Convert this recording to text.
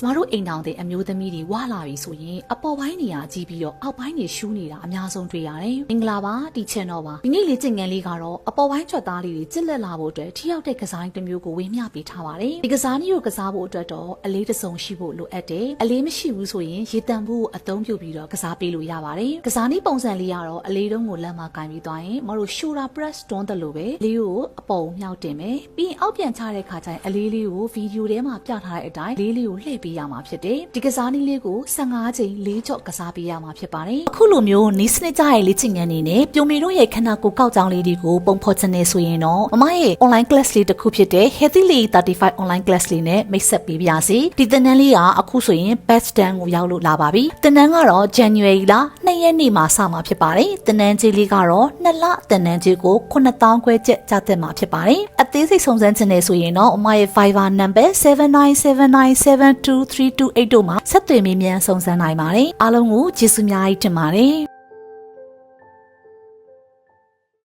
ကျမတို့အိမ်တောင်တဲ့အမျိုးသမီးတွေဝလာပြီဆိုရင်အပေါ်ပိုင်းနေရာကြီးပြီးတော့အောက်ပိုင်းနေရှူးနေတာအများဆုံးတွေ့ရတယ်မင်္ဂလာပါဒီ channel ပါဒီနေ့လေးကျင်ငန်းလေးကတော့အပေါ်ပိုင်းချက်သားလေးတွေကြစ်လက်လာဖို့အတွက်ထိရောက်တဲ့ကစားတစ်မျိုးကိုဝေမျှပေးထားပါတယ်ဒီကစားနည်းကိုကစားဖို့အတွက်တော့အလေးတစ်စုံရှိဖို့လိုအပ်တယ်အလေးမရှိဘူးဆိုရင်ရေတံဖို့ကိုအသုံးပြုပြီးတော့ကစားပေးလို့ရပါတယ်ကစားနည်းပုံစံလေးကတော့အလေးတုံးကိုလက်မှာကင်ပြီးသွားရင်မတို့ shoulder press တွန်းတယ်လို့ပဲလေးကိုအပေါ်ကိုမြှောက်တင်မယ်ပြီးရင်အောက်ပြန်ချတဲ့ခါကျရင်အလေးလေးကိုဗီဒီယိုထဲမှာပြထားတဲ့အတိုင်းလေးလေးကိုလှည့်ပေးရမှာဖြစ်တယ်ဒီကစားနည်းလေးကို15ချိန်လေးချော့ကစားပေးရမှာဖြစ်ပါတယ်အခုလိုမျိုးနီးစနစ်ကြရဲ့လေ့ကျင့်ခန်းနေနဲ့ပြိုမီတို့ရဲ့ခန္ဓာကိုယ်ကောက်ကြောင်းလေးတွေကိုပုံဖော်ချင်နေဆိုရင်တော့မမရဲ့ online class လေးတစ်ခုဖြစ်တဲ့ Healthy Lee 35 online class လေးနဲ့မိတ်ဆက်ပေးပါစီဒီသင်တန်းလေးကအခုဆိုရင် best stand ကိုရောက်လို့လာပါပြီသင်တန်းကတော့ January လ2ရက်နေ့မှာစမှာဖြစ်ပါတယ်သင်တန်းကြီးလေးကတော့2လသင်တန်းကြီးကို9000ခွဲကျပ်ကျသင့်မှာဖြစ်ပါတယ်အသေးစိတ်စုံစမ်းချင်နေဆိုရင်တော့အမရဲ့ Viber number 7979723228တို့မှာဆက်သွယ်မေးမြန်းစုံစမ်းနိုင်ပါတယ်အားလုံးကိုကျေးဇူးများကြီးတင်ပါတယ်